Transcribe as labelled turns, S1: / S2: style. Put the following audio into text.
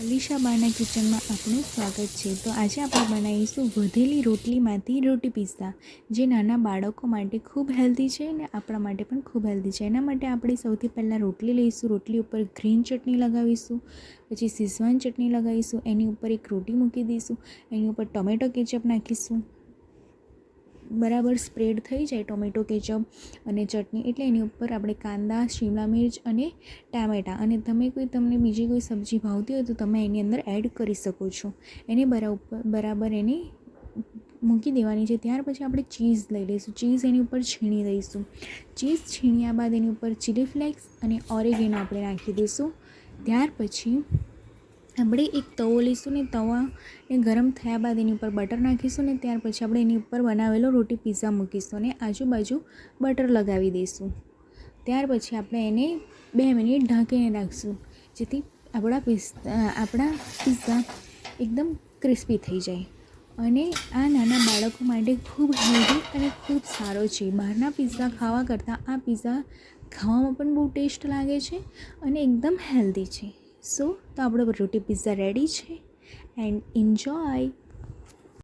S1: અલીશા બાના કિચનમાં આપનું સ્વાગત છે. તો આજે આપણે બનાવીશું વધેલી રોટલીમાંથી રોટી પિઝા જે નાના બાળકો માટે ખૂબ હેલ્ધી છે અને આપણા માટે પણ ખૂબ હેલ્ધી છે. એના માટે આપણે સૌથી પહેલાં રોટલી લઈશું. રોટલી ઉપર ગ્રીન ચટણી લગાવીશું, પછી સિઝવાન ચટણી લગાવીશું, એની ઉપર એક રોટી મૂકી દઈશું, એની ઉપર ટોમેટો કેચઅપ નાખીશું બરાબર સ્પ્રેડ થઈ જાય ટોમેટો કેચઅપ અને ચટણી એટલે એની ઉપર આપણે કાંદા, શિમલા મિર્ચ અને ટામેટાં. અને તમે કોઈ તમને બીજી કોઈ સબ્જી ભાવતી હોય તો તમે એની અંદર એડ કરી શકો છો. એને બરાબર બરાબર એની મૂકી દેવાની છે. ત્યાર પછી આપણે ચીઝ લઈ લઈશું. ચીઝ એની ઉપર છીણી દઈશું. ચીઝ છીણ્યા બાદ એની ઉપર ચીલી ફ્લેક્સ અને ઓરેગેનો આપણે નાખી દઈશું. ત્યાર પછી આપણે એક તવો લઈશું ને તવાને ગરમ થયા બાદ એની ઉપર બટર નાખીશું ને ત્યાર પછી આપણે એની ઉપર બનાવેલો રોટી પીઝા મૂકીશું અને આજુબાજુ બટર લગાવી દઈશું. ત્યાર પછી આપણે એને બે મિનિટ ઢાંકીને રાખીશું, જેથી આપણા પિસ્તા આપણા પીઝા એકદમ ક્રિસ્પી થઈ જાય. અને આ નાના બાળકો માટે ખૂબ હેલ્ધી અને ખૂબ સારો છે. બહારના પિઝા ખાવા કરતાં આ પિઝા ખાવામાં પણ બહુ ટેસ્ટ લાગે છે અને એકદમ હેલ્ધી છે. સો તો આપણો રોટી પિઝા રેડી છે. And enjoy